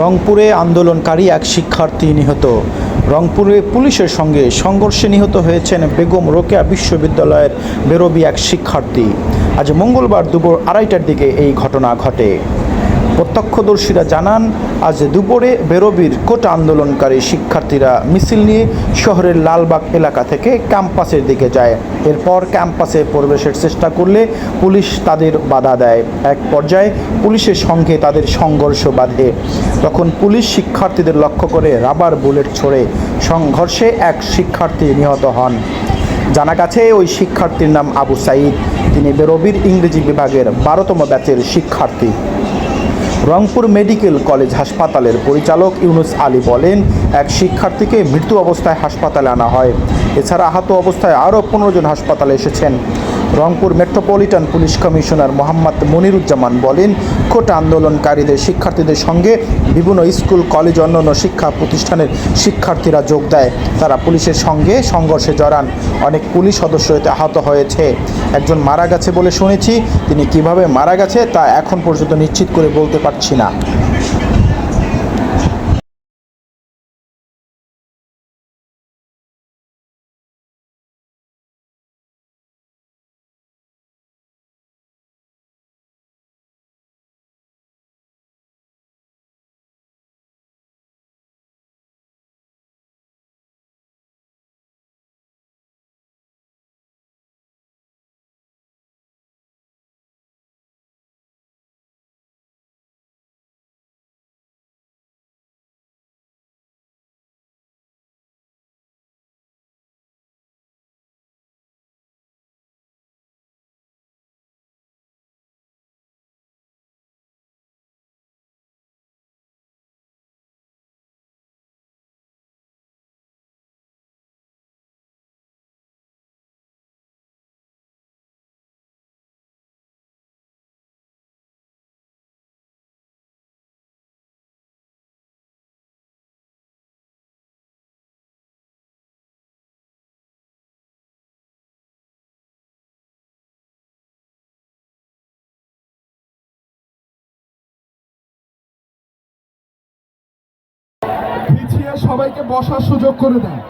রংপুরে আন্দোলনকারী এক শিক্ষার্থী নিহত। রংপুরে পুলিশের সঙ্গে সংঘর্ষে নিহত হয়েছেন বেগম রোকেয়া বিশ্ববিদ্যালয়ের বেরোবি এক শিক্ষার্থী। আজ মঙ্গলবার দুপুর আড়াইটার দিকে এই ঘটনা ঘটে। প্রত্যক্ষদর্শীরা জানান, আজ দুপুরে বেরোবির কোটা আন্দোলনকারী শিক্ষার্থীরা মিছিল নিয়ে শহরের লালবাগ এলাকা থেকে ক্যাম্পাসের দিকে যায়। এরপর ক্যাম্পাসে প্রবেশের চেষ্টা করলে পুলিশ তাদের বাধা দেয়। এক পর্যায়ে পুলিশের সঙ্গে তাদের সংঘর্ষ বাধে। তখন পুলিশ শিক্ষার্থীদের লক্ষ্য করে রাবার বুলেট ছোড়ে সংঘর্ষে এক শিক্ষার্থী নিহত হন। জানা গেছে, ওই শিক্ষার্থীর নাম আবু সাইদ তিনি বেরবির ইংরেজি বিভাগের বারোতম ব্যাচের শিক্ষার্থী। রংপুর মেডিকেল কলেজ হাসপাতালের পরিচালক ইউনুস আলী বলেন, এক শিক্ষার্থীকে মৃত্যু অবস্থায় হাসপাতালে আনা হয়। এছাড়া আহত অবস্থায় আরও পনেরো জন হাসপাতালে এসেছেন। Rangpur metropolitan police commissioner Mohammad Moniruzzaman বলেন কোটা আন্দোলনকারীদের শিক্ষার্থীদের সঙ্গে বিভিন্ন স্কুল, কলেজ, অন্যান্য শিক্ষা প্রতিষ্ঠানের শিক্ষার্থীরা যোগ দেয়। তারা পুলিশের সঙ্গে সংঘর্ষে জড়ান। অনেক পুলিশ সদস্য এতে আহত হয়েছে। একজন মারা গেছে বলে শুনেছি। তিনি কীভাবে মারা গেছে তা এখন পর্যন্ত নিশ্চিত করে বলতে পারছি না। সবাইকে বসার সুযোগ করে দেয়